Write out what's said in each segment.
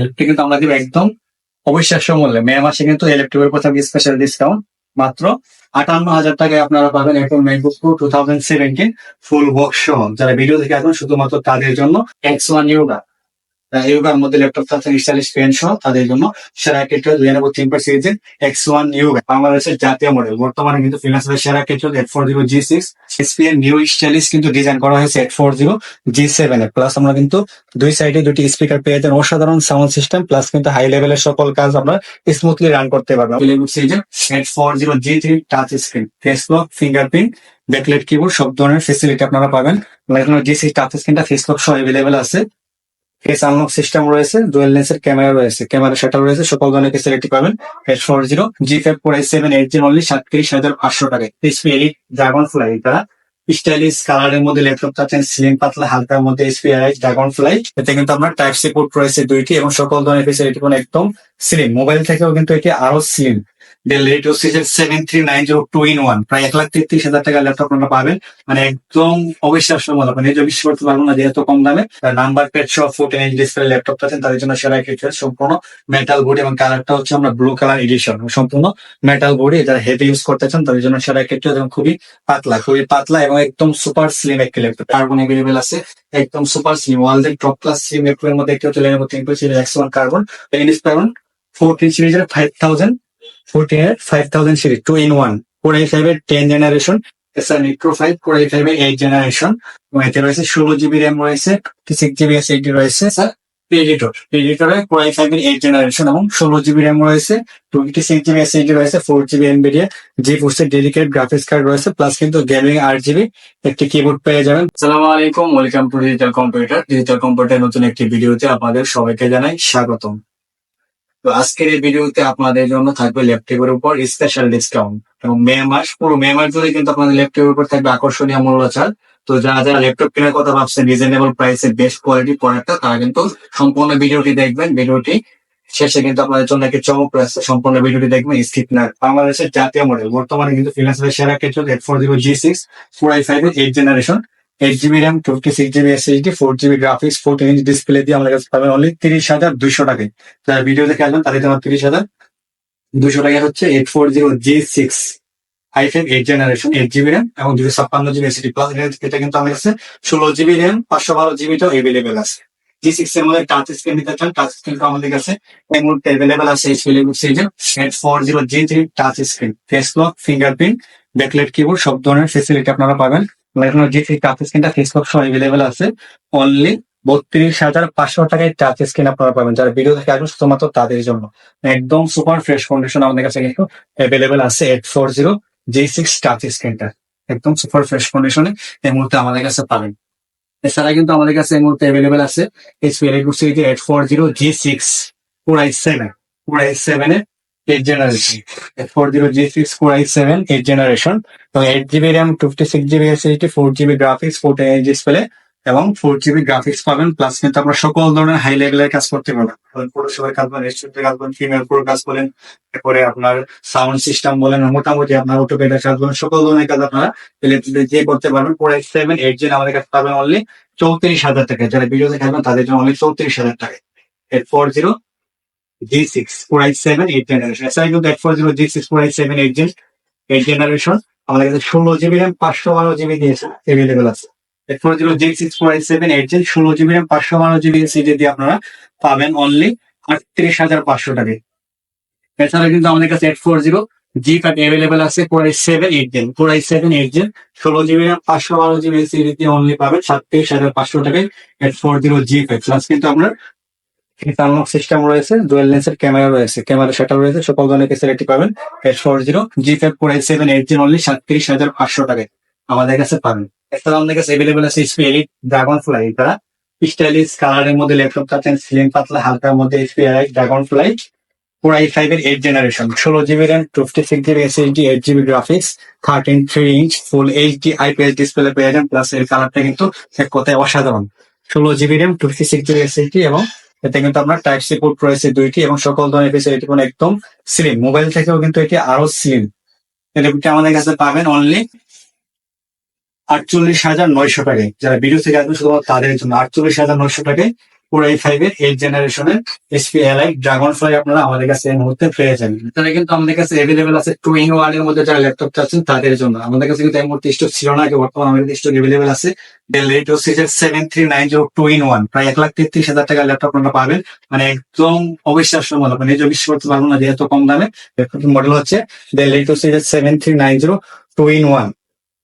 Electric কিন্তু আমরা দিব একদম অবিশ্বাস্য মূল্যে। মে মাসে কিন্তু ইলেকট্রিকের প্রথম স্পেশাল ডিসকাউন্ট মাত্র আটান্ন হাজার টাকায় আপনারা পাবেন এখন MacBook Pro two thousand seventeen full box সহ। যারা ভিডিও দেখে আসবেন, শুধুমাত্র তাদের জন্য এক্স ওয়ান ইউগা ইউগার মধ্যে ল্যাপটপ থাকছেন স্টাইলিশ পেন সহ, তাদের জন্য সেরা কেটল লেনোভো থিঙ্কপ্যাড সিরিজের এক্স ওয়ান ইউগা বাংলাদেশের জাতীয় মডেল বর্তমানে কিন্তু ফিনান্সের সেরা Kettle eight four zero G six HP new stylish কিন্তু ডিজাইন করা হয়েছে eight four zero G seven plus আমরা কিন্তু দুই সাইডে দুটি স্পিকার পেয়ে যান। অসাধারণ সাউন্ড সিস্টেম প্লাস কিন্তু হাই লেভেলের সকল কাজ আমরা স্মুথলি রান করতে পারব। Eight four zero G three touch screen face lock fingerprint backlit keyboard সব ধরনের ফেসিলিটি আপনারা পাবেন। জি সিক্স টাচ স্ক্রিনটা ফেস লক সহ অ্যাভেলেবেল আছে। ফেস আনলক সিস্টেম রয়েছে ডুয়েল লেন্সের ক্যামেরা রয়েছে ক্যামেরা সেটার রয়েছে, সকল ধরনের ফেসিলিটি পাবেন eight four zero G five four eight seven eight zero only সাতত্রিশ হাজার পাঁচশো টাকায় এসপি এলিট ড্রাগন ফ্লাই তারা স্টাইলিশ কালারের মধ্যে ল্যাপটপ চাচ্ছেন স্লিম পাতলা, হালকার মধ্যে এসপিআই ড্রাগন ফ্লাই এতে কিন্তু আপনার টাইপ সি পোর্ট রয়েছে দুইটি এবং সকল ধরনের ফেসিলিটি একদম স্লিম মোবাইল থেকেও কিন্তু এটি আরও slim Dell radio season seven three nine zero two in one প্রায় এক লাখ তেত্রিশ হাজার টাকার ল্যাপটপ আপনারা পাবেন। মানে একদম অবিশ্বাস্য মতো আপনি নিজে বিশ্বাস করতে পারবেন না, যেহেতু কম দামে নাম্বার প্যাড সহ ফোর্টিন ইঞ্চ ডিসপ্লে ল্যাপটপ আছেন, তাদের জন্য সেরা কিছু সম্পূর্ণ মেটাল বডি এবং কালারটা হচ্ছে আমরা ব্লু কালার এডিশন সম্পূর্ণ মেটাল বডি যারা হেভি ইউজ করতে চান, তাদের জন্য সেরা কিছু এবং খুবই পাতলা খুবই পাতলা এবং একদম সুপার স্লিম একটি ল্যাপটপ কার্বন এভেলেবেল আছে, একদম সুপার স্লিম ওয়ার্ল্ডের টপ ক্লাস স্লিম ল্যাপটপের মধ্যে একটি হচ্ছে Lenovo ThinkPad series X one carbon Inspiron fourteen সিরিজের ফাইভ থাউজেন্ড ফোরটিন এর five thousand series two in one four i five এর টেন জেনারেশন এছাড়া Nitro five four i five এর এইট জেনারেশন এবং এতে রয়েছে ষোলো জিবি র্যাম রয়েছে সিক্স জিবি এস এইটি রয়েছে স্যার এডিটর এডিটরে ফোর আই ফাইভ এর এইট জেনারেশন এবং ষোলো জিবি র্যাম রয়েছে টোয়েন্টি সিক্স জিবি এস এইটি রয়েছে ফোর জিবি এনবিডিয়া জি ফোর্সের ডেডিকেট গ্রাফিক্স কার্ড রয়েছে প্লাস কিন্তু গেমিং আট জিবি একটি কিবোর্ড পেয়ে যাবেন। সালাম আলাইকুম welcome to digital computer digital computer নতুন একটি ভিডিওতে আপনাদের সবাইকে জানাই স্বাগতম। তো আজকের এই ভিডিওতে আপনাদের জন্য থাকবে ল্যাপটপের উপর স্পেশাল ডিসকাউন্ট এবং মে মাস, পুরো মে মাস ধরে কিন্তু আপনাদের ল্যাপটপের উপর থাকবে আকর্ষণীয় মূল্য ছাড় তো যারা যারা ল্যাপটপ কেনার কথা ভাবছেন রিজনেবল প্রাইসে বেস্ট কোয়ালিটি প্রোডাক্টটা তারা কিন্তু সম্পূর্ণ ভিডিওটি দেখবেন। ভিডিওটি শেষে কিন্তু আপনাদের জন্য একটি চমক রয়েছে। সম্পূর্ণ ভিডিওটি দেখবেন স্কিপ না। বাংলাদেশের জাতীয় মডেল বর্তমানে কিন্তু ফিনান্সের সেরা ক্ষেত্রে eight four zero G six four i five eight generation eight GB RAM fifty six GB SSD four GB graphics fourteen inch display দিয়ে আমাদের কাছে পাবেন অনলি তিরিশ হাজার দুইশো টাকায়। যারা ভিডিও দেখে আসবেন, তাদের জন্য তিরিশ হাজার দুশো টাকা হচ্ছে eight four zero G six i five eight generation eight GB RAM এবং দুশো ছাপ্পান্ন জিবি এসএসডি প্লাস এটা কিন্তু আমাদের কাছে ষোলো জিবি র্যাম পাঁচশো বারো জিবি জিবিটাও এভেলেবেল আছে। জি সিক্স এর মধ্যে টাচ স্ক্রিন নিতে চান টাচ স্ক্রিন আমাদের কাছে এই মুহূর্তে অ্যাভেলেবেল আছে এই ফিলিপ সিরিজের eight four zero G three touch screen face lock fingerprint backlit keyboard সব ধরনের ফেসিলিটি আপনারা পাবেন। এখন জি থ্রি টাচ স্ক্রিনটা ফেস লক সহ অ্যাভেলেবেল আছে অনলি বত্রিশ হাজার পাঁচশো টাকায় টাচ স্ক্রিন আপনারা পাবেন। যারা ভিডিও দেখে আসবেন শুধুমাত্র তাদের জন্য। একদম সুপার ফ্রেশ কন্ডিশন আমাদের কাছে কিন্তু অ্যাভেলেবেল আছে eight four zero G six touch স্ক্রিনটা একদম সুপার ফ্রেশ কন্ডিশনে এই মুহূর্তে আমাদের কাছে পাবেন। এছাড়া কিন্তু আমাদের কাছে এই মুহূর্তে অ্যাভেলেবেল আছে HP এলিকুড series eight four zero G six four i seven four i seven এর eight generation four zero G six four i seven eight generation এবং eight GB RAM fifty six GB SSD four GB graphics fourteen inch display এবং four GB graphics পাবেন plus কিন্তু আমরা সকল ধরনের high লেভেলের কাজ করতে পারবেন পৌরসভার কাজ বলেন রেস্টুরেন্টের কাজ বলেন ফিমেল পুরো কাজ বলেন এরপরে আপনার সাউন্ড সিস্টেম বলেন, মোটামুটি আপনার অটোপেডের কাজ বলেন, সকল ধরনের কাজ আপনারা দিয়ে করতে পারবেন four eight seven eight gen আমাদের কাছে পাবেন অনলি চৌত্রিশ হাজার টাকা। যারা ভিডিও দেখাবেন তাদের জন্য অনলি চৌত্রিশ হাজার টাকা। Eight four zero G six four eight seven eight generation এছাড়া কিন্তু eight four zero G six four eight seven eight gen eight generation আমাদের কাছে ষোলো জিবি র্যাম পাঁচশো বারো জিবি দিয়েছে এভেলেবেল আছে। Four zero G six four eight seven eight gen ষোলো জিবি র্যাম পাঁচশো বারো জিবি সিডি দিয়ে আপনারা পাবেন অনলি আটত্রিশ হাজার পাঁচশো টাকায়। এছাড়া কিন্তু আমাদের কাছে eight four zero G five available আছে four i seven eight gen four i seven eight gen ষোলো জিবি র্যাম পাঁচশো বারো জিবি সিডি দিয়ে অনলি পাবেন সাতত্রিশ হাজার পাঁচশো টাকায় eight four zero G five plus কিন্তু আপনার আনলক সিস্টেম রয়েছে ডুয়েল লেন্সের ক্যামেরা রয়েছে ক্যামেরা সেটা রয়েছে, সকল ধরনের ফেসিলিটি পাবেন। Eight four zero G five four i seven eight gen only সাতত্রিশ হাজার পাঁচশো টাকায় আমাদের কাছে পাবেন। এছাড়া আমাদের কাছে অ্যাভেলেবেল আছে এসপি এলিট ড্রাগন ফ্লাই তারা স্টাইলিশ কালারের মধ্যে ল্যাপটপ চাচ্ছেন স্লিম পাতলা, হালকার মধ্যে HP Elite Dragonfly four i five এর এইট জেনারেশন ষোলো GB RAM fifty six GB SSD eight GB graphics thirteen three inch full HD IPS display পেয়ে যান প্লাস এর কালারটা কিন্তু এক কথায় অসাধারণ। ষোলো GB RAM fifty six GB SSD এবং এতে কিন্তু আপনার টাইপ সি পোর্ট রয়েছে দুইটি এবং সকল ধরনের ফেসিলিটি কোনো একদম স্লিম মোবাইল থেকেও কিন্তু এটি আরও স্লিম টেলিভিশনটি আমাদের কাছে পাবেন অনলি আটচল্লিশ হাজার নয়শো টাকায়। যারা ভিডিও থেকে আসবেন শুধুমাত্র তাদের জন্য আটচল্লিশ হাজার নয়শো টাকায় পুরো এই ফাইভ এর এইট জেনারেশনের এসপি এলআই ড্রাগন ফ্লাই আপনারা আমাদের কাছে এই মুহূর্তে পেয়ে যাবেন। তাহলে কিন্তু আমাদের কাছে অ্যাভেলেবেল আছে টু ইন ওয়ানের মধ্যে যারা ল্যাপটপ চাচ্ছেন তাদের জন্য। আমাদের কাছে কিন্তু এই মুহূর্তে স্টক ছিল না বর্তমানে আমাদের স্টক অ্যাভেলেবেল আছে। Dell radio সিজের seven three nine zero two in one প্রায় এক লাখ তেত্রিশ হাজার টাকার ল্যাপটপ আপনারা পাবেন। মানে একদম অবিশ্বাস্য মূল্য মানে নিজে বিশ্বাস করতে পারব না যে এত কম দামে মডেল হচ্ছে। Dell radio সিজের seven three nine zero two in one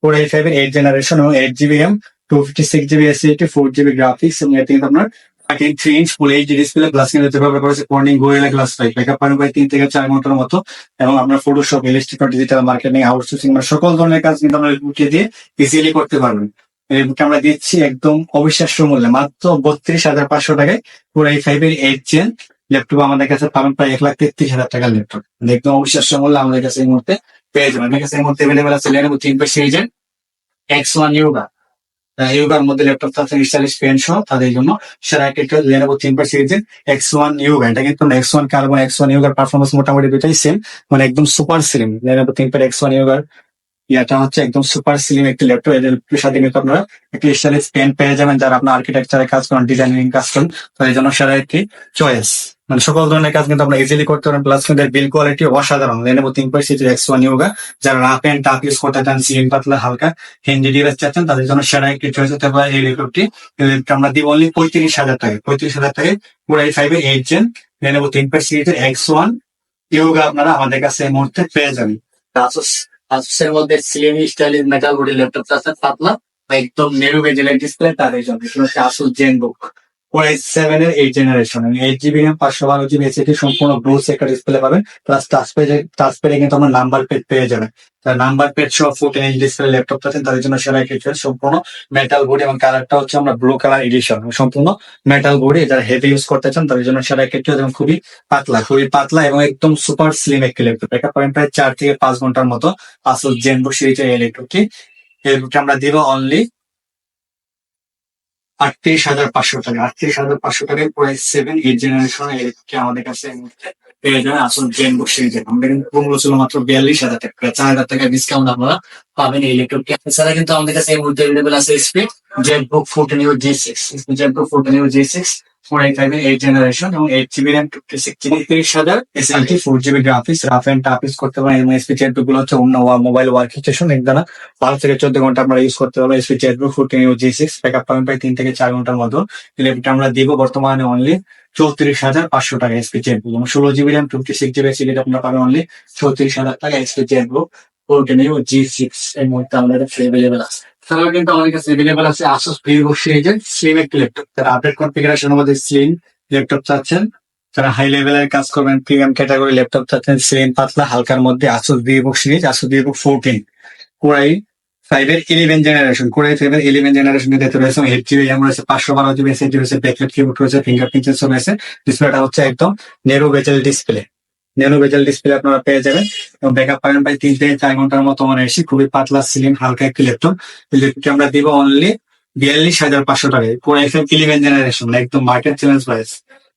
four eight five এর এইট জেনারেশন এবং eight GB RAM two fifty six GB SSD four GB graphics এবং এতে কিন্তু আপনার thirteen three inch full HD display glass কিন্তু ব্যবহার করেছে Corning Gorilla glass five backup পাবেন প্রায় তিন থেকে চার ঘণ্টার মতো। এবং আপনার Photoshop illustrator digital marketing outsourcing মানে সকল ধরনের কাজ কিন্তু আমরা উঠিয়ে দিয়ে ইজিলি করতে পারবেন আমরা দিচ্ছি একদম অবিশ্বাস্য মূল্যে, মাত্র বত্রিশ হাজার পাঁচশো টাকায় পুরো এই ফাইভ এর এইট জেন ল্যাপটপ আমাদের কাছে পাবেন প্রায় এক লাখ তেত্রিশ হাজার টাকার ল্যাপটপ একদম অবিশ্বাস্য মূল্য আমাদের কাছে এই মুহূর্তে পেয়ে যাবেন। আমাদের কাছে এই মুহূর্তে অ্যাভেলেবেল আছে লেনোভো থিঙ্কপ্যাড সিরিজের এক্স ওয়ান ইউগা ইউগার মধ্যে ল্যাপটপ আছে স্টাইলিশ পেন সহ, তাদের জন্য সেরা একটা লেনোভো থিঙ্কপ্যাড সিরিজের এক্স ওয়ান ইউগা এটা কিন্তু X one carbon X one ইউগার performance মোটামুটি দুটাই সেম মানে একদম super slim Lenovo ThinkPad X one ইউগার ইয়াটা হচ্ছে একদম সুপার স্লিম একটি ল্যাপটপ এদের সাথে কিন্তু আপনারা একটি স্টাইলিশ পেন পেয়ে যাবেন। যারা আপনার আর্কিটেকচারে কাজ করেন ডিজাইনিং কাজ করেন তাদের জন্য সেরা একটি চয়েস মানে সকল ধরনের কাজ কিন্তু আমরা ইজিলি করতে পারেন প্লাস কিন্তু বিল কোয়ালিটি অসাধারণ। Lenovo ThinkPad series X one Yoga যারা রাফ এন্ড টাফ ইউজ করতে চান সিলিং পাতলা, হালকা হিন্দি ডিভাইস চাচ্ছেন, তাদের জন্য সেরা একটি চয়েস হতে পারে এই ল্যাপটপটি আমরা দিব অনলি পঁয়ত্রিশ হাজার টাকা। পঁয়ত্রিশ হাজার টাকায় পুরো এই five eight gen Lenovo ThinkPad সিরিজের এক্স ওয়ান ইউগা আপনারা আমাদের কাছে এই মুহূর্তে পেয়ে যাবেন। আসুস মধ্যে স্লিম স্টাইলিশ মেটাল ল্যাপটপ আছে, পাতলা একদম নেরু বেজেলের ডিসপ্লে তাদের জন্য। Asus ZenBook Y seven এর eight generation eight GB RAM পাঁচশো বারো জিবি এসিটি সম্পূর্ণ ব্লুস একটা ডিসপ্লে পাবেন প্লাস টাচ পেজে টাচ পেজে কিন্তু আমরা নাম্বার পেজ পেয়ে যাবেন। নাম্বার পেজ সহ ফুটেন এইচ ডিসপ্লে ল্যাপটপ আছেন তাদের জন্য সেরা choice, সম্পূর্ণ মেটাল বডি এবং কালারটা হচ্ছে আমরা ব্লু কালার এডিশন সম্পূর্ণ মেটাল বডি যারা হেভি ইউজ করতে চান তাদের জন্য সেরা choice এবং খুবই পাতলা খুবই পাতলা এবং একদম সুপার স্লিম একটি ল্যাপটপ এটা পাবেন প্রায় চার থেকে পাঁচ ঘণ্টার মতো আসল জেনবুক সিরিজের এই ল্যাপটপটি এই ল্যাপটপটি আমরা দিব অনলি আটত্রিশ হাজার পাঁচশো টাকা। আটত্রিশ হাজার পাঁচশো টাকায় পুরো সেভেন এইট জেনারেশন আমাদের কাছে পেয়ে যাবেন আসল জেন বুক সিরিজের আমাদের কিন্তু মূল্য ছিল মাত্র বিয়াল্লিশ হাজার টাকা। চার হাজার টাকা ডিসকাউন্ট আপনারা পাবেন এই ল্যাপটপটি এছাড়া কিন্তু আমাদের কাছে এই মুহূর্তে অ্যাভেলেবল আছে speed ZBook fourteen U G six ZBook fourteen U G six six হাজার এসপি গুলো হচ্ছে অন্য মোবাইল ওয়ার্কিং দ্বারা বারো থেকে চোদ্দ ঘণ্টা আমরা ইউজ করতে পারব এসপি জি সিক্স ব্যাকআপ পাবেন তিন থেকে চার ঘণ্টার মতো আমরা দিব বর্তমানে অনলি চৌত্রিশ হাজার পাঁচশো টাকা এসপি বুক এবং ষোলো GB RAM fifty six GB SSD আপনারা পাবেন অনলি চৌত্রিশ হাজার টাকা HP ZBook fourteen U G six এই মুহূর্তে আমাদের তাছাড়াও কিন্তু আমাদের কাছে অ্যাভেলেবেল আছে আসুস ভিভো সিরিজের স্লিম একটি ল্যাপটপ তার আপডেট কনফিগারেশন আমাদের স্লিম ল্যাপটপ চাচ্ছেন, যারা হাই লেভেলের কাজ করবেন প্রিমিয়াম ক্যাটাগরি ল্যাপটপ চাচ্ছেন স্লিম পাতলা, হালকার মধ্যে Asus Vivo series Asus Vivo fourteen core i five এর eleven generation core i five এর ইলেভেন জেনারেশন দিতে রয়েছে এইট জিবি র্যাম রয়েছে, পাঁচশো বারো জিবি এসএসডি রয়েছে ব্যাকলাইট কিবোর্ড রয়েছে ফিঙ্গারপ্রিন্ট সেন্সর রয়েছে ডিসপ্লেটা হচ্ছে একদম নেরো বেজেল ডিসপ্লে নেনো বেজাল ডিসপ্লে আপনারা পেয়ে যাবেন। এবং ব্যাকআপ পাবেন প্রায় তিন থেকে চার ঘণ্টার মতো মানে এসে খুবই পাতলা সিলিম হালকা একটি ল্যাপটপ ল্যাপটপটি আমরা দিব অনলি বিয়াল্লিশ হাজার পাঁচশো টাকায়। পুরো এফ এম ইলেভেন জেনারেশন একদম মার্কেট চ্যালেঞ্জ প্রাইস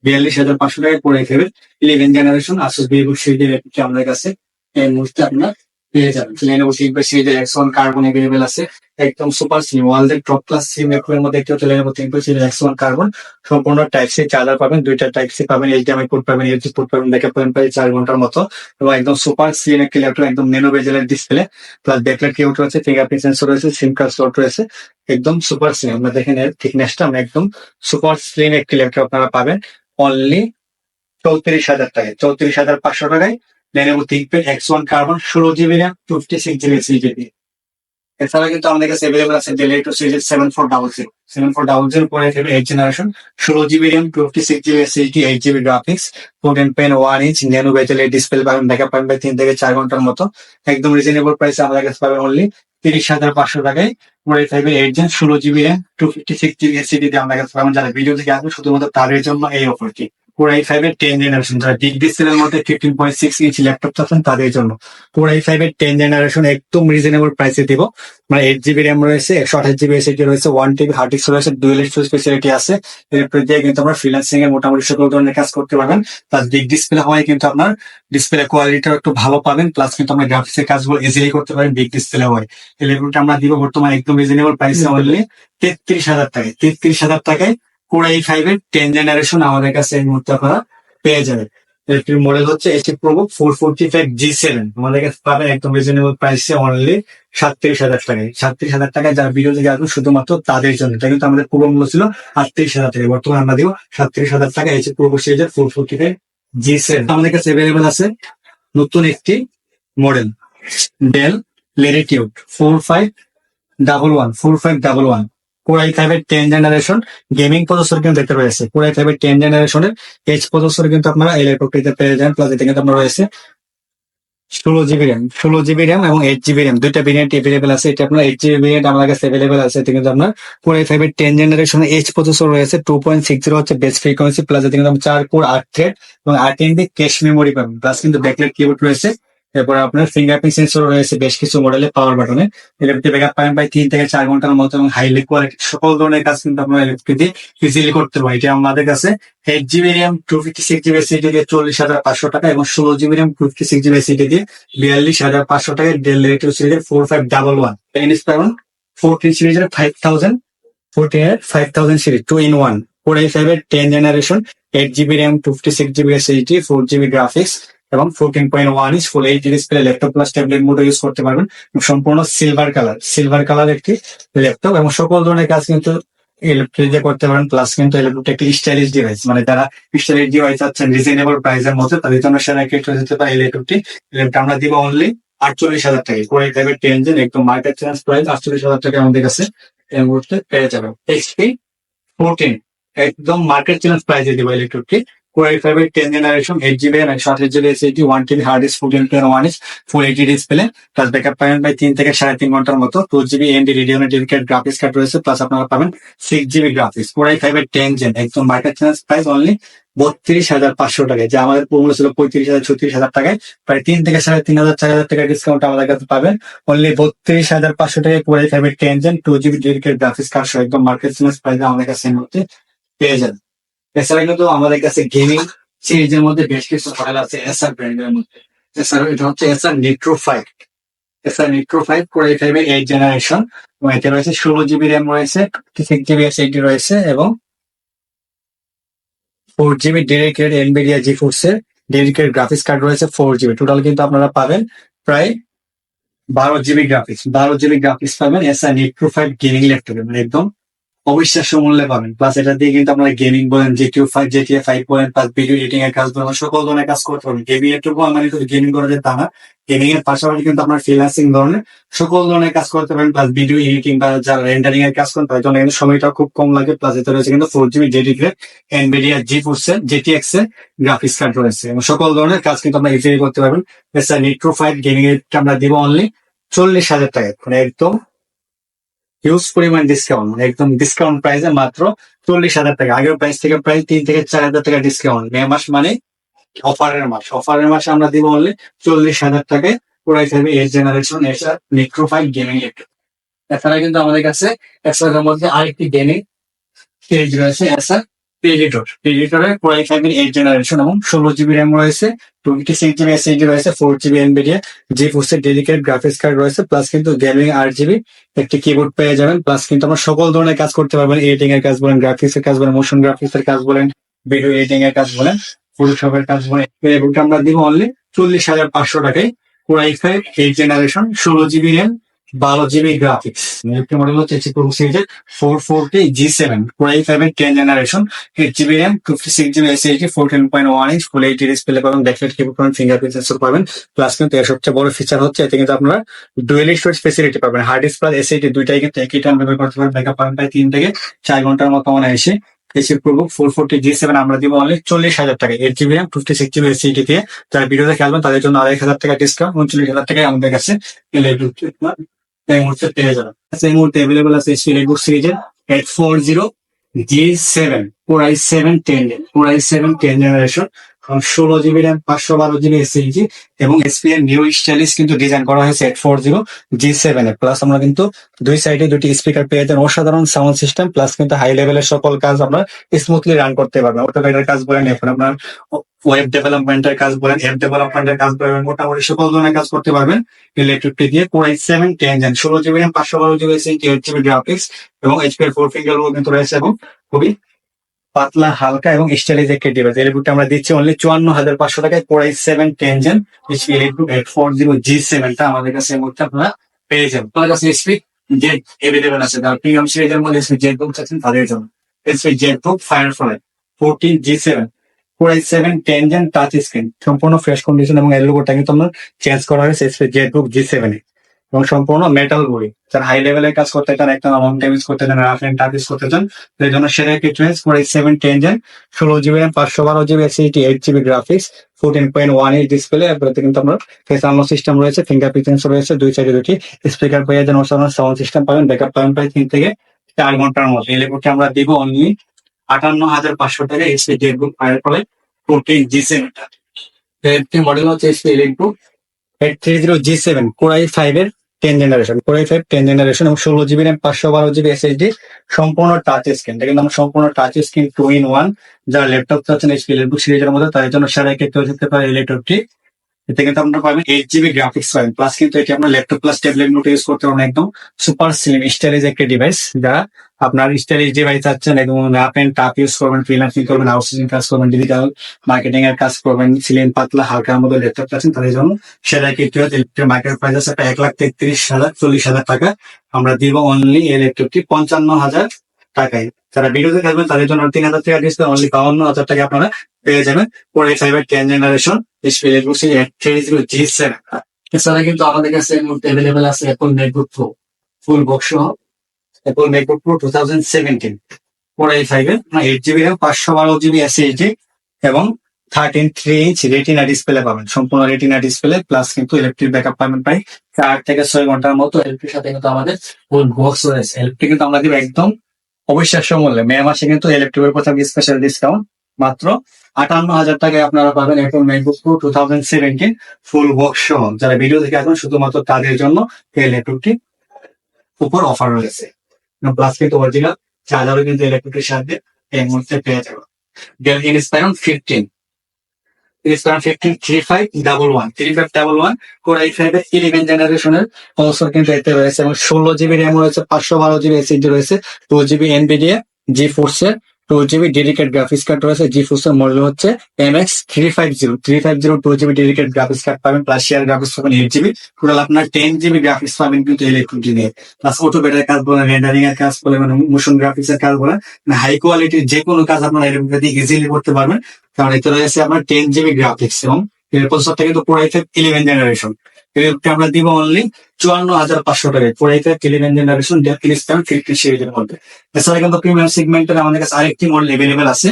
বিয়াল্লিশ হাজার পাঁচশো টাকায় পুরো F M eleven generation Asus ল্যাপটপটি আমাদের কাছে। এই মুহূর্তে আপনার পেয়ে যাবেন। লেনোভো থিঙ্কপ্যাড সিরিজের এক্স ওয়ান কার্বন অ্যাভেলেবেল আছে। একদম সুপার সিম ওয়ার্ল্ডের টপ ক্লাস সিম ল্যাপটপের মধ্যে একটি হচ্ছে Lenovo ThinkPad series X one carbon সম্পূর্ণ টাইপ সি চার্জার পাবেন, দুইটা টাইপ সি পাবেন এইচডিএমআই পোর্ট পাবেন ইউএসবি পোর্ট পাবেন ব্যাকআপ পাবেন প্রায় চার ঘণ্টার মতো। এবং একদম সুপার সিম একটি ল্যাপটপ একদম নেনো বেজেলের ডিসপ্লে প্লাস ব্যাকলাইট কিউট রয়েছে ফিঙ্গারপ্রিন্ট সেন্সর রয়েছে সিম কার্ড স্লট রয়েছে। একদম সুপার স্লিম আমরা দেখেন এর থিকনেসটা একদম সুপার স্লিম একটি ল্যাপটপ আপনারা পাবেন। অনলি চৌত্রিশ হাজার টাকায়, চৌত্রিশ হাজার পাঁচশো টাকায়। Lenovo ThinkPad X one carbon ষোলো GB RAM fifty six GB CGB এছাড়া কিন্তু আমাদের কাছে অ্যাভেলেবল আছে ডেল এইট সিরিজের seven four double zero seven four double zero পরে থাকবে এইট জেনারেশন ষোলো GB RAM fifty six GB SSD eight GB graphics four ten pen one inch nano বেজেলের display পাবেন ব্যাকআপ পাবেন তিন থেকে চার ঘণ্টার মতো। একদম রিজনেবল প্রাইসে আমাদের কাছে পাবেন অনলি তিরিশ হাজার পাঁচশো টাকায়। পরে থাকবে এইট জেন ষোলো GB RAM two fifty six GB SSD দিয়ে আমাদের কাছে পাবেন। যারা ভিডিও থেকে আসবে, শুধুমাত্র তাদের জন্য এই অফারটি পুরো এই ফাইভ এর টেন জেনারেশন যারা বিগ ডিসপ্লের মধ্যে fifteen point six inch laptop চাচ্ছেন তাদের জন্য। পুরো এই ফাইভ এর টেন জেনারেশন একদম রিজনেবল প্রাইসে দিব। মানে এইট জিবি র্যাম রয়েছে একশো আঠাশ জিবি এসএসডি রয়েছে ওয়ান টিবি হার্ড ডিস্ক রয়েছে ডুয়েল স্টোরেজ ফেসিলিটি আছে। এরপর দিয়ে কিন্তু আমরা ফ্রিল্যান্সিং এর মোটামুটি সকল ধরনের কাজ করতে পারবেন। প্লাস বিগ ডিসপ্লে হওয়ায় কিন্তু আপনার ডিসপ্লে কোয়ালিটিও একটু ভালো পাবেন। প্লাস কিন্তু আমরা গ্রাফিক্স এর কাজগুলো ইজিলি করতে পারেন বিগ ডিসপ্লে হয় এই ল্যাপটপটা আমরা দিব বর্তমানে একদম রিজনেবল প্রাইসে অনলি তেত্রিশ হাজার টাকায়। তেত্রিশ হাজার টাকায় কোর এই ফাইভ এর টেন জেনারেশন আমাদের কাছে এই মুহূর্তে আপনারা পেয়ে যাবেন। ইলেকট্রিক মডেল হচ্ছে HP ProBook four forty five G seven আমাদের কাছে পাবেন একদম রিজনেবল প্রাইসে অনলি সাতত্রিশ হাজার টাকায়। সাতত্রিশ হাজার টাকায় যারা ভিডিও থেকে আসবেন, শুধুমাত্র তাদের জন্য। এটা কিন্তু আমাদের পূর্ব মূল্য ছিল আটত্রিশ হাজার টাকা বর্তমানে আমরা দিব সাতত্রিশ হাজার টাকা এসি প্রোবো সিরিজের four forty five G seven আমাদের কাছে অ্যাভেলেবেল আছে নতুন একটি model Dell Latitude four five double one four five double one core i ফাইভের টেন জেনারেশন গেমিং প্রসেসর কিন্তু দেখতে পেয়েছে কোরাই ফাইভের টেন জেনারেশনের এইচ প্রসেসর কিন্তু আপনারা এই ল্যাপটপটিতে পেয়ে যান প্লাস এতে কিন্তু আপনার রয়েছে ষোলো জিবি র্যাম ষোলো জিবি র্যাম এবং এইট জিবি র্যাম দুইটা ভেরিয়েন্ট এভেলেবেল আছে, এটা আপনার এইট জিবি ভেরিয়েন্ট আমাদের কাছে এভেলেবেল আছে এতে কিন্তু আপনার কোরাই ফাইভের টেন জেনারেশন এইচ প্রসেসর রয়েছে। টু পয়েন্ট সিক্স জিরো হচ্ছে বেস্ট ফ্রিকোয়েন্সি প্লাস এতে কিন্তু চার কোর আট থ্রেড এবং আট এমবি ক্যাশ মেমোরি পাবেন। প্লাস কিন্তু ব্যাকলাইট কিবোর্ড রয়েছে। এরপর আপনার ফিঙ্গারপ্রিন্ট সেন্সর রয়েছে, বেশ কিছু মডেলে পাওয়ার বাটনে ইলেকট্রিক ব্যাকআপ পাবেন প্রায় তিন থেকে চার ঘণ্টার মতো এবং হাইলি কোয়ালিটি সকল ধরনের কাজ কিন্তু আপনার ইলেকট্রিক দিয়ে ইজিলি করতে পারেন এটা আমাদের কাছে eight GB RAM two fifty six GB SSD দিয়ে চল্লিশ হাজার পাঁচশো টাকা এবং ষোলো GB RAM two fifty six GB SSD দিয়ে বিয়াল্লিশ হাজার পাঁচশো টাকা ডেল রিলেটিভ সিরিজের ফোর ফাইভ ডাবল ওয়ান ইনিস পাবেন ফোরটিন সিরিজের ফাইভ থাউজেন্ড ফোরটিন এর five thousand series two in one four i five এর ten generation eight GB RAM two fifty six GB SSD four GB graphics এবং fourteen point one ইস full H display laptop plus tablet মোডে use করতে পারবেন। সম্পূর্ণ silver colour silver colour একটি laptop এবং সকল ধরনের কাজ কিন্তু ইলেকট্রিক দিয়ে করতে পারেন প্লাস কিন্তু ইলেকট্রিক একটি স্টাইলিশ ডিভাইস মানে যারা স্টাইলিশ ডিভাইস আছেন রিজনেবল প্রাইসের মধ্যে, তাদের জন্য সেরা একটি যেতে পারে ইলেকট্রিকটি ল্যাপটপ আমরা দিব অনলি আটচল্লিশ হাজার টাকা করে টাইপের টেনজেন একদম মার্কেট চেঞ্জ প্রাইস আটচল্লিশ হাজার টাকা আমাদের কাছে এই মুহূর্তে পেয়ে যাবেন। এইচপি ফোরটিন একদম মার্কেট চেঞ্জ প্রাইসে দিব ইলেকট্রিকটি এসএসডি ওয়ান এইচডি ডিসপ্লে পাবেন তিন থেকে সাড়ে তিন ঘণ্টার মতো টু জিবি গ্রাফিক্স রয়েছে প্লাস আপনারা পাবেন সিক্স জিবি ফাইভের টেন জেন একদম মার্কেট অনলি বত্রিশ হাজার পাঁচশো টাকায়, যা আমাদের পুরো ছিল পঁয়ত্রিশ হাজার, ছত্রিশ হাজার টাকায়, প্রায় তিন থেকে সাড়ে তিন হাজার, চার হাজার টাকা ডিসকাউন্ট আমাদের কাছে পাবেন। অনলি বত্রিশ হাজার পাঁচশো টাকায় ten two GB dedicate graphics card একদম মার্কেট প্রাইস আমাদের কাছে পেয়ে যাবেন। এছাড়া কিন্তু আমাদের কাছে গেমিং সিরিজের মধ্যে বেশ কিছু মডেল আছে এসআর ব্র্যান্ডের মধ্যে। এসআর এটা হচ্ছে Acer nitro five Acer nitro five core i ফাইভের এইট জেনারেশন এবং এতে রয়েছে ষোলো জিবি র্যাম রয়েছে সিক্স জিবি এসএইচডি রয়েছে এবং ফোর জিবি ডেডিকেটেড এনভিডিয়া জি ফোর্সের ডেডিকেটেড গ্রাফিক্স কার্ড রয়েছে ফোর জিবি টোটাল কিন্তু আপনারা পাবেন প্রায় বারো জিবি গ্রাফিক্স বারো জিবি গ্রাফিক্স পাবেন এসআর নিট্রো ফাইভ গেমিং ল্যাপটপে মানে একদম অবিশ্বাস্য মূল্যে পাবেন। প্লাস এটা দিয়ে কিন্তু আপনারা গেমিং বলেন জিটিও ফাইভ জিটিএ ফাইভ বলেন প্লাস ভিডিও এডিটিং এর কাজ বলেন, সকল ধরনের কাজ করতে পারবেন। গেমিং এরটুকু মানে গেমিং করা যায় তা না। গেমিং এর পাশাপাশি কিন্তু আপনার ফ্রিল্যান্সিং ধরনের সকল ধরনের কাজ করতে পারেন প্লাস ভিডিও এডিটিং বা যারা রেন্ডারিং এর কাজ করেন তাদের জন্য কিন্তু সময়টা খুব কম লাগে। প্লাস এতে রয়েছে কিন্তু ফোর জিবি ডেডিকেট এনভিডিয়া জি ফোর্সের জেটিএক্স এর গ্রাফিক্স কার্ড রয়েছে। এবং সকল ধরনের কাজ কিন্তু আপনারা ইজিলি করতে পারবেন। এছাড়া নিট্রো ফাইভ গেমিং এর আমরা দিব অনলি চল্লিশ হাজার টাকা। মানে একদম হিউজ পরিমাণ ডিসকাউন্ট মানে একদম ডিসকাউন্ট প্রাইসে মাত্র চল্লিশ হাজার টাকা। আগের প্রাইস থেকে প্রায় তিন থেকে চার হাজার টাকা ডিসকাউন্ট মে মাস মানে অফারের মাস। অফারের মাসে আমরা দিব অনলি চল্লিশ হাজার টাকায়। পুরাই থাকবে S generation Acer nitro five gaming এছাড়া কিন্তু আমাদের কাছে এসআর মধ্যে আরেকটি গেমিং ফ্রিজ রয়েছে এসআর প্রেডিটর প্রেডিটরের পুরাই ফাইভের এইট জেনারেশন এবং ষোলো জিবি র্যাম রয়েছে টোয়েন্টি সিক্স জিবি এসএইচডি রয়েছে ফোর জিবি এনবিডিয়া জি ফোর্সের ডেডিকেট গ্রাফিক্স কার্ড রয়েছে প্লাস কিন্তু গেমিং আট জিবি একটি কিবোর্ড পেয়ে যাবেন প্লাস কিন্তু আমরা সকল ধরনের কাজ করতে পারবেন এডিটিং এর কাজ বলেন গ্রাফিক্স এর কাজ বলেন মোশন গ্রাফিক্স এর কাজ বলেন ভিডিও এডিটিং এর কাজ বলেন ফটোশপ এর কাজ বলেন বুকটা আমরা দিব অনলি চল্লিশ হাজার পাঁচশো টাকায়। Core i five eight generation ষোলো জিবি র্যাম বারো জিবি গ্রাফিক্স। একটি মডেল হচ্ছে চিপুর সিরিজের four forty G seven core i five ten generation eight GB RAM fifty six GB SSD fourteen point one inch full HD display পাবেন backlight keyboard পাবেন fingerprint sensor পাবেন। Plus কিন্তু এর সবচেয়ে বড় ফিচার হচ্ছে, এতে কিন্তু আপনারা ডুয়েল স্টোরেজ ফেসিলিটি পাবেন। হার্ড ডিস্ক প্লাস এসএইচডি দুইটাই কিন্তু একই টাইম ব্যবহার করতে পারবেন ব্যাকআপ পাবেন প্রায় তিন থেকে চার ঘণ্টার মতো মনে এসে AC ProBook four forty G seven আমরা দিব অনলি চল্লিশ হাজার টাকা। Eight GB RAM fifty six GB SSD দিয়ে। যারা ভিডিওতে খেলবেন তাদের জন্য আড়াই হাজার টাকা ডিসকাউন্ট উনচল্লিশ হাজার টাকায় আমাদের কাছে এই মুহূর্তে পেয়ে আছে সিলেটবুক সিরিজের eight four zero G seven i seven ten four i seven ten generation ষোলো জিবি র্যাম পাঁচশো বারো জিবি এসএইচজি এবং এসপি এর নিউ স্টাইলিশ কিন্তু ডিজাইন করা হয়েছে eight four zero G seven এ। প্লাস আমরা কিন্তু দুই সাইডে দুটি স্পিকার পেয়ে যান অসাধারণ সাউন্ড সিস্টেম প্লাস কিন্তু হাই লেভেলের সকল কাজ আমরা স্মুথলি রান করতে পারবেন অটোকাইডের কাজ বলেন, এখন আপনার ওয়েব ডেভেলপমেন্টের কাজ বলেন অ্যাপ ডেভেলপমেন্টের কাজ বলেন, মোটামুটি সকল ধরনের কাজ করতে পারবেন। ইলেকট্রিকটি দিয়ে core i seven ten gen ষোলো জিবি র্যাম পাঁচশো বারো GB SSD eight GB graphics এবং এইচপি ফোর ফিঙ্গার কিন্তু রয়েছে এবং খুবই পাতলা, হালকা এবং স্টাইলিশ একটি ডিভাইস এই বুকটা আমরা দিচ্ছি অনলি চুয়ান্ন হাজার পাঁচশো টাকায় core i seven ten gen HP EliteBook eight four zero G সেভেনটা আমাদের কাছে এই মুহূর্তে আপনারা পেয়ে যাবেন। আমাদের কাছে এইচপি জেড এভেলেবেল আছে, যারা প্রিমিয়াম সিরিজের মধ্যে এইচপি জেড বুক চাচ্ছেন, তাদের জন্য। HP ZBook firefly fourteen G seven core i seven ten gen touch screen সম্পূর্ণ ফ্রেশ কন্ডিশন এবং এর লোগোটা কিন্তু আমরা চেঞ্জ করা হয়েছে HP ZBook G seven এবং সম্পূর্ণ মেটাল বডি যারা হাই লেভেলের কাজ করতে চান একটা লং ইউজ করতে চান রাফ এন্ড টাফ করতে চান এই জন্য সেরা একটি choice core i seven ten gen ষোলো জিবি র্যাম পাঁচশো বারো GB SSD eight GB graphics fourteen point one eight display এরপরে কিন্তু আমরা ফেস আনলক সিস্টেম রয়েছে ফিঙ্গারপ্রিন্ট সেন্সর রয়েছে, দুই সাইডে দুটি স্পিকার পেয়ে যান অসাধারণ সাউন্ড সিস্টেম পাবেন ব্যাকআপ পাবেন প্রায় তিন থেকে চার ঘণ্টার মধ্যে। এই লেবুটি আমরা দিব অনলি আটান্ন হাজার পাঁচশো টাকা HP ZBook firefly fourteen G সেভেনটা model হচ্ছে HP EliteBook eight three zero G seven core i five এর ten generation core i five ten generation এবং ষোলো জিবি র্যাম পাঁচশো বারো জিবি এসএসডি সম্পূর্ণ টাচ স্ক্রিন কিন্তু আমরা সম্পূর্ণ touch screen two in one যার ল্যাপটপ চাচ্ছেন এইচপি ল্যাপটপ সিরিজের মধ্যে তাদের জন্য সেরা কেটে হতে পারে এই ল্যাপটপটি এতে কিন্তু আপনারা পাবেন এইট জিবি গ্রাফিক্স পাবেন প্লাস কিন্তু এটি আপনার laptop plus tablet note use করতে পারেন একদম সুপার স্লিম স্টাইলিশ একটি ডিভাইস যারা আপনার স্টাইলিশ ডিভাইস চাচ্ছেন একদম র্যাপ এন্ড টাপ ইউজ করবেন ফ্রিল্যান্সিং করবেন আউটসোর্সিং কাজ করবেন ডিজিটাল মার্কেটিং এর কাজ করবেন সিলিং পাতলা হালকার মতো ল্যাপটপ চাচ্ছেন, তাদের জন্য সেরা একটি মার্কেট প্রাইস আছে এক লাখ তেত্রিশ হাজার, চল্লিশ হাজার টাকা। আমরা দিব অনলি এই ল্যাপটপটি পঞ্চান্ন হাজার টাকায় যারা ভিডিওতে থাকবেন, তাদের জন্য তিন হাজার টাকা ডিসকাউন্ট অনলি বাউন্ন হাজার টাকা আপনারা পেয়ে যাবেন। পরে ফাইভের টেন জেনারেশন জি সেভেন এছাড়া কিন্তু আমাদের কাছে এই অ্যাভেলেবেল আছে Apple MacBook pro full box সহ। Apple MacBook pro two thousand seventeen four I ফাইভে এইট জিবি র্যাম পাঁচশো বারো জিবি এসএসডি এবং thirteen three inch retina display পাবেন। সম্পূর্ণ রেটিনা ডিসপ্লে প্লাস কিন্তু ইলেকট্রিক ব্যাকআপ পাবেন প্রায় চার থেকে ছয় ঘণ্টার মতো ইলেকট্রিক সাথে কিন্তু আমাদের ফুল বক্স রয়েছে। এলপি কিন্তু আমরা দিব একদম অবিশ্বাস্য মূল্যে মে মাসে কিন্তু ইলেকট্রিকের প্রথম স্পেশাল ডিসকাউন্ট মাত্র আটান্ন হাজার টাকায় আপনারা পাবেন এখন MacBook pro two thousand seventeen full box যারা ভিডিও দেখে আসবেন, শুধুমাত্র তাদের জন্য এই ল্যাপটপটি উপর অফার রয়েছে। প্লাস কিন্তু অরিজিনাল চার্জারও কিন্তু ইলেকট্রিকের সাহায্যে এই মুহূর্তে পেয়ে যাবে Dell Inspiron fifteen three five double one three five double one five eleven ষোলো জিবি রয়েছে, পাঁচশো বারো জিবি এসএসডি রয়েছে টু জিবি এনবিডিএ জি ফোর্স এর two GB dedicate graphics card রয়েছে জি ফোর্স এর মডেল হচ্ছে M X three five zero three five zero two GB dedicate graphics card পাবেন প্লাস শেয়ার গ্রাফিক্স পাবেন এইট জিবি টোটাল আপনার ten GB graphics পাবেন কিন্তু electric নিয়ে plus auto better কাজ বলেন রেন্ডারিং এর কাজ বলেন মানে মোশন গ্রাফিক্স এর কাজ বলেন হাই কোয়ালিটির যে কোনো কাজ আপনারা ইলেকট্রিক দিয়ে ইজিলি করতে পারবেন কারণ এতে রয়েছে আপনার টেন জিবি গ্রাফিক্স এবং এর প্রসেসরটা কিন্তু পুরো ইলেভেন জেনারেশন এগুলোকে আমরা দিব অনলি চুয়ান্ন হাজার পাঁচশো টাকায় পুরাইতে ইলেভেন জেনারেশন ডেপ ইনস্ট্যান্ট ফিফটি সিরিজের মধ্যে। এছাড়া কিন্তু প্রিমিয়াম সেগমেন্টের আমাদের কাছে আরেকটি মডেল এভেলেবেল আছে।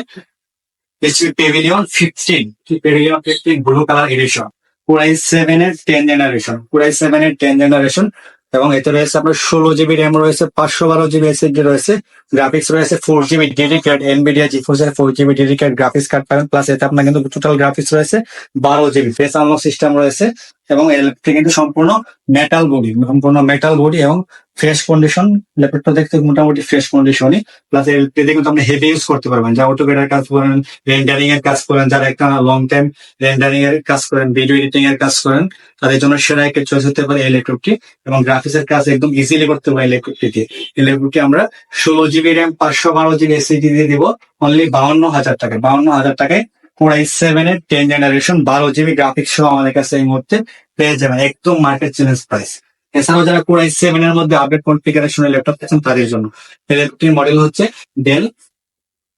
HP Pavilion fifteen Pavilion fifteen blue colour edition core i seven এর ten generation core i seven এর টেন জেনারেশন এবং এতে রয়েছে আপনার ষোলো জিবি র্যাম রয়েছে, পাঁচশো বারো জিবি এসএসডি রয়েছে গ্রাফিক্স রয়েছে four GB dedicate Nvidia G four four GB card graphics card পাবেন প্লাস এতে আপনার কিন্তু টোটাল গ্রাফিক্স রয়েছে বারো জিবি ফেস আনলক সিস্টেম রয়েছে এবং এর কিন্তু সম্পূর্ণ মেটাল বডি সম্পূর্ণ মেটাল বডি এবং ফ্রেশ কন্ডিশন ল্যাপটপটা দেখতে মোটামুটি ফ্রেশ কন্ডিশনই প্লাস এলপিতে কিন্তু আপনি হেভি ইউজ করতে পারবেন। যা অটোকেটার কাজ করেন রেন্ডারিং এর কাজ করেন, যারা একটা লং টাইম রেন্ডারিং এর কাজ করেন ভিডিও এডিটিং এর কাজ করেন, তাদের জন্য সেরা একটা চয়েস হতে পারে এই ল্যাপটপটি এবং গ্রাফিক্স এর কাজ একদম ইজিলি করতে পারে ল্যাপটপটি দিয়ে এই ল্যাপটপটি আমরা ষোলো জিবি র্যাম পাঁচশো বারো জিবি এসএসডি দিয়ে দিব। অনলি বাউন্ন হাজার টাকায়, বাউন্ন হাজার টাকায় কোরাই সেভেন এর টেন জেনারেশন বারো জিবি গ্রাফিক্স সহ আমাদের কাছে এই মুহূর্তে পেয়ে যাবেন। একদম মার্কেট চ্যালেঞ্জ প্রাইস এছাড়াও যারা কোরাই সেভেন এর মধ্যে আপডেট কনফিগারেশনের ল্যাপটপ পেয়েছেন তাদের জন্য। ল্যাপটপটির মডেল হচ্ছে Dell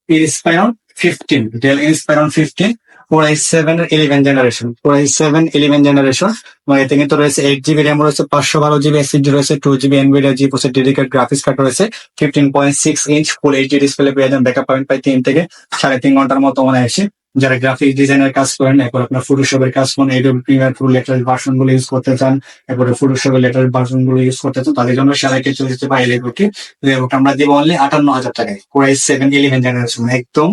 Inspiron fifteen Dell Inspiron fifteen core i seven এর eleven generation core i seven eleven generation এতে কিন্তু রয়েছে এইট জিবি র্যাম রয়েছে পাঁচশো বারো জিবি এসএসডি রয়েছে টু জিবি এনভিডিয়া জি পোসের ডেডিকেট গ্রাফিক্স কার্ড রয়েছে fifteen point six inch full HD display পেয়ে যান ব্যাকআপ পয়েন্ট প্রায় তিন থেকে সাড়ে তিন ঘণ্টার মতো মনে আসে যারা গ্রাফিক ডিজাইনের কাজ করেন, এরপর আপনার ফটোশপের কাজ করেন এডোবি প্রিমিয়ার প্রো লেটার ভার্সনগুলো ইউজ করতে চান, এরপরে ফটোশপের লেটার ভার্সনগুলো ইউজ করতে চান, তাদের জন্য সেরাইকে চলে যেতে পারে লেবুটি লেবুটা আমরা দিব অনলি আটান্ন হাজার টাকায়। Core i seven eleven generation একদম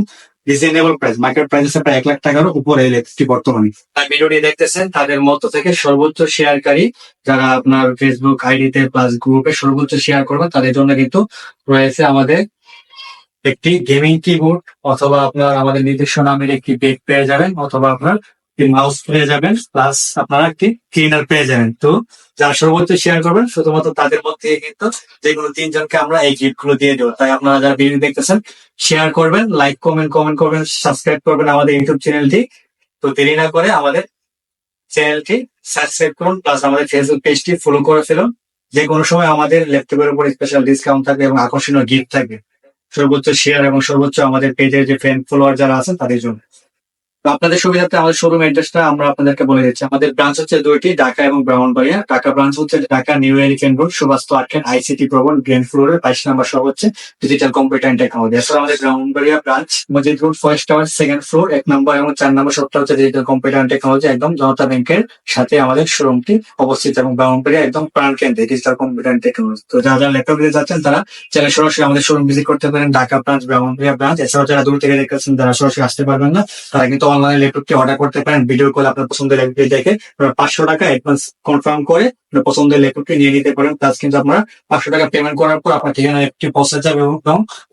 রিজনেবল প্রাইস মার্কেট প্রাইস প্রায় এক লাখ টাকার উপরে ইলেকট্রিকটি বর্তমানে। তার ভিডিওটি দেখতেছেন, তাদের মধ্য থেকে সর্বোচ্চ শেয়ারকারী, যারা আপনার ফেসবুক আইডিতে প্লাস গ্রুপে সর্বোচ্চ শেয়ার করবেন, তাদের জন্য কিন্তু রয়েছে আমাদের একটি গেমিং কিবোর্ড অথবা আপনার আমাদের নিজস্ব নামের একটি বেগ পেয়ে যাবেন অথবা আপনার মাউস পেয়ে যাবেন প্লাস আপনারা একটি ক্লিনার পেয়ে যাবেন। তো যারা সর্বোচ্চ শেয়ার করবেন, শুধুমাত্র তাদের মধ্যে কিন্তু যেগুলো তিনজনকে আমরা এই গিফটগুলো দিয়ে দেবো। তাই আপনারা যারা ভিডিও দেখতেছেন শেয়ার করবেন লাইক কমেন্ট কমেন্ট করবেন সাবস্ক্রাইব করবেন আমাদের ইউটিউব চ্যানেলটি তো দেরি না করে আমাদের চ্যানেলটি সাবস্ক্রাইব করুন প্লাস আমাদের ফেসবুক পেজটি ফলো করে ফেলুন। যে কোনো সময় আমাদের ল্যাপটপের উপর স্পেশাল ডিসকাউন্ট থাকবে এবং আকর্ষণীয় গিফট থাকবে। সর্বোচ্চ শেয়ার এবং সর্বোচ্চ আমাদের পেজের যে ফ্রেন্ড ফলোয়ার যারা আছেন তাদের জন্য। আপনাদের সুবিধার্থে আমাদের শোরুম অ্যাড্রেসটা আমরা আপনাদেরকে বলে দিচ্ছি। আমাদের ব্রাঞ্চ হচ্ছে দুইটি, ঢাকা এবং ব্রাহ্মণবাড়িয়া। ঢাকা ব্রাঞ্চ হচ্ছে Dhaka new elephant road Subastu আটকেন ICT প্রবণ গ্রেন ফ্লোরের বাইশ নাম্বার সব হচ্ছে ডিজিটাল কম্পিউটার অ্যান্ড টেকনোলজি এছাড়া আমাদের Brahmanbaria branch Majid road first tower second floor এক নম্বর এবং চার নম্বর সবটা হচ্ছে ডিজিটাল কম্পিউটার অ্যান্ড টেকনোলজি একদম জনতা ব্যাংকের সাথে আমাদের শোরুমটি অবস্থিত এবং ব্রাহ্মণবাড়িয়া একদম প্রাণ কেন্দ্রে ডিজিটাল কম্পিউটার অ্যান্ড টেকনোলজি তো যারা যারা ল্যাপটপ নিয়ে যাচ্ছেন, তারা চাইলে সরাসরি আমাদের শোরুম ভিজিট করতে পারেন। ঢাকা ব্রাঞ্চ ব্রাহ্মণবাড়িয়া ব্রাঞ্চ এছাড়াও যারা দূর থেকে দেখতেছেন যারা সরাসরি আসতে পারবেন না। তারা কিন্তু অনলাইনে ল্যাপটপটি অর্ডার করতে পারেন ভিডিও কল আপনার পছন্দের ল্যাপটপটি দেখে। পাঁচশো টাকা অ্যাডভান্স কনফার্ম করে পছন্দের ল্যাপটপটি নিয়ে নিতে পারেন। প্লাস কিন্তু আপনারা পাঁচশো টাকা পেমেন্ট করার পর আপনার ঠিকানা একটি পৌঁছে যাবে এবং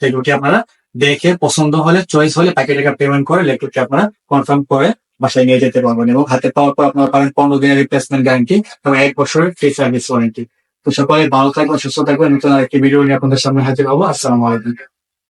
ল্যাপটপটি আপনারা দেখে পছন্দ হলে চয়েস হলে বাকি টাকা পেমেন্ট করে ল্যাপটপটি আপনারা কনফার্ম করে বাসায় নিয়ে যেতে পারবেন এবং হাতে পাওয়ার পর আপনারা পাবেন পনেরো দিনের রিপ্লেসমেন্ট গ্যারান্টি এবং এক বছরের ফ্রি সার্ভিস ওয়ারেন্টি তো সকলে ভালো থাকবেন, সুস্থ থাকবেন। নতুন আরেকটি ভিডিও নিয়ে আপনাদের সামনে হাজির হব। আসসালামু আলাইকুম।